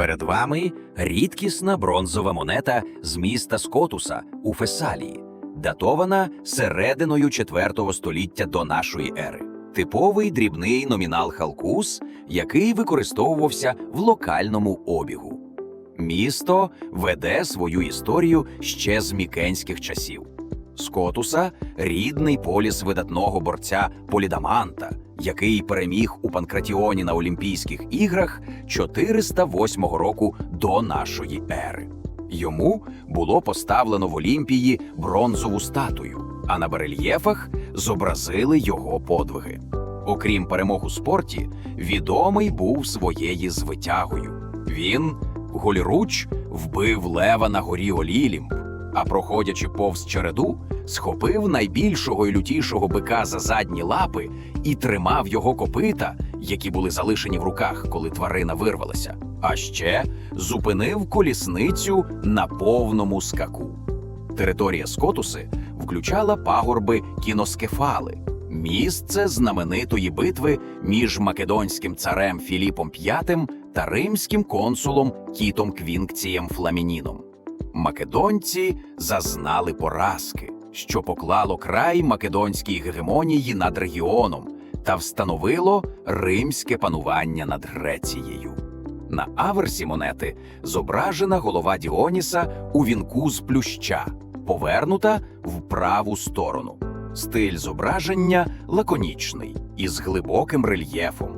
Перед вами рідкісна бронзова монета з міста Скотуса у Фесалії, датована серединою IV століття до нашої ери. Типовий дрібний номінал халкус, який використовувався в локальному обігу. Місто веде свою історію ще з мікенських часів. Скотуса рідний поліс видатного борця Полідаманта, який переміг у Панкратіоні на Олімпійських іграх 408 року до нашої ери. Йому було поставлено в Олімпії бронзову статую, а на барельєфах зобразили його подвиги. Окрім перемог у спорті, відомий був своєю звитягою. Він, голіруч, вбив лева на горі Олілімп, а проходячи повз череду, схопив найбільшого і лютішого бика за задні лапи і тримав його копита, які були залишені в руках, коли тварина вирвалася. А ще зупинив колісницю на повному скаку. Територія Скотуси включала пагорби кіноскефали, місце знаменитої битви між македонським царем Філіпом V та римським консулом Кітом Квінкцієм Фламініном. Македонці зазнали поразки, що поклало край македонській гегемонії над регіоном та встановило римське панування над Грецією. На аверсі монети зображена голова Діоніса у вінку з плюща, повернута в праву сторону. Стиль зображення лаконічний із глибоким рельєфом.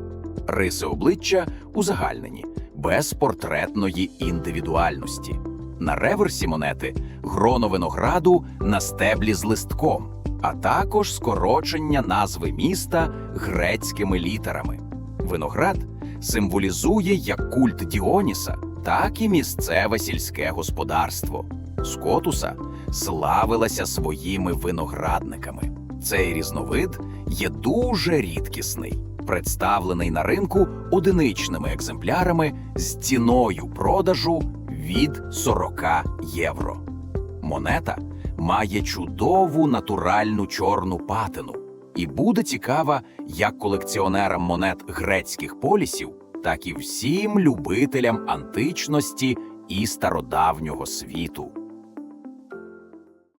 Риси обличчя узагальнені, без портретної індивідуальності. На реверсі монети гроно винограду на стеблі з листком, а також скорочення назви міста грецькими літерами. Виноград символізує як культ Діоніса, так і місцеве сільське господарство. Скотуса славилася своїми виноградниками. Цей різновид є дуже рідкісний, представлений на ринку одиничними екземплярами з ціною продажу від 40 євро. Монета має чудову натуральну чорну патину і буде цікава як колекціонерам монет грецьких полісів, так і всім любителям античності і стародавнього світу.